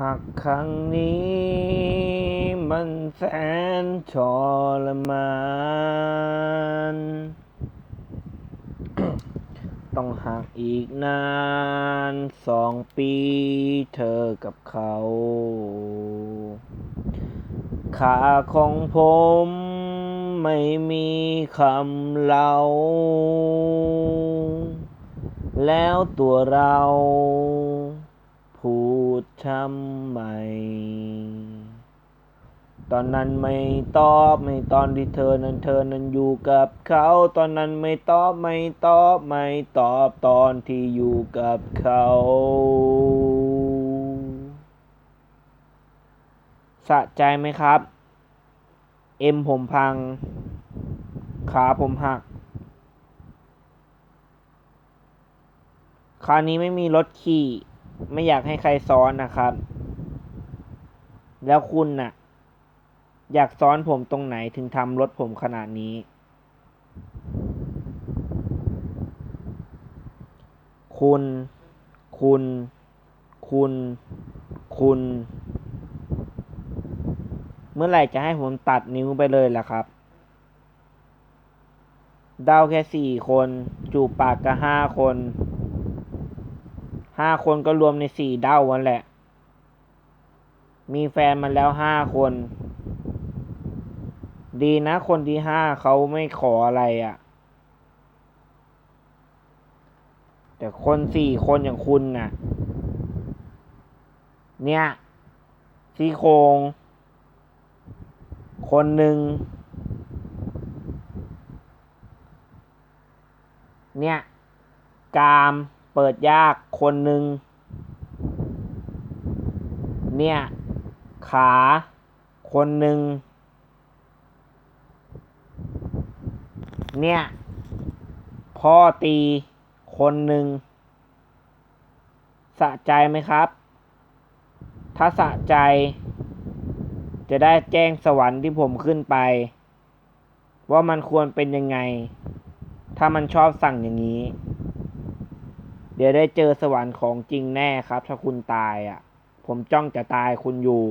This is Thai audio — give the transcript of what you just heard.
หากครั้งนี้มันแสนทรมาน ต้องหักอีกนานสองปีเธอกับเขา ขาของผมไม่มีคำเล่า แล้วตัวเรา ดทำไม ตอนนั้นไม่ตอบไม่ตอนที่เธอนั้นเธอนั้นอยู่กับเขา ตอนนั้นไม่ตอบไม่ตอบไม่ตอบตอนที่อยู่กับเขาสะใจไหมครับ เอ็มผมพัง ขาผมหัก คราวนี้ไม่มีรถขี่ ไม่อยากให้ใครซ้อนนะครับ แล้วคุณน่ะ อยากซ้อนผมตรงไหนถึงทำรถผมขนาดนี้ คุณ คุณ คุณ คุณ เมื่อไหร่จะให้ผมตัดนิ้วไปเลยล่ะครับเดาแค่สี่คน จูบปากก็ห้าคน ห้าคนก็รวมในสี่เด้าวันแหละ มีแฟนมาแล้วห้าคน ดีนะคนที่ห้าเขาไม่ขออะไรอะ่ะ แต่คนสี่คนอย่างคุณน่ะ เนี่ยซี่โครงคนหนึ่งเนี่ย กาม เปิดยากคนหนึ่งเนี่ย ขาคนหนึ่งเนี่ย พ่อตีคนหนึ่งสะใจไหมครับ ถ้าสะใจ จะได้แจ้งสวรรค์ที่ผมขึ้นไป ว่ามันควรเป็นยังไง ถ้ามันชอบสั่งอย่างนี้ เดี๋ยวได้เจอสวรรค์ของจริงแน่ครับ ถ้าคุณตายอะ ผมจ้องจะตายคุณอยู่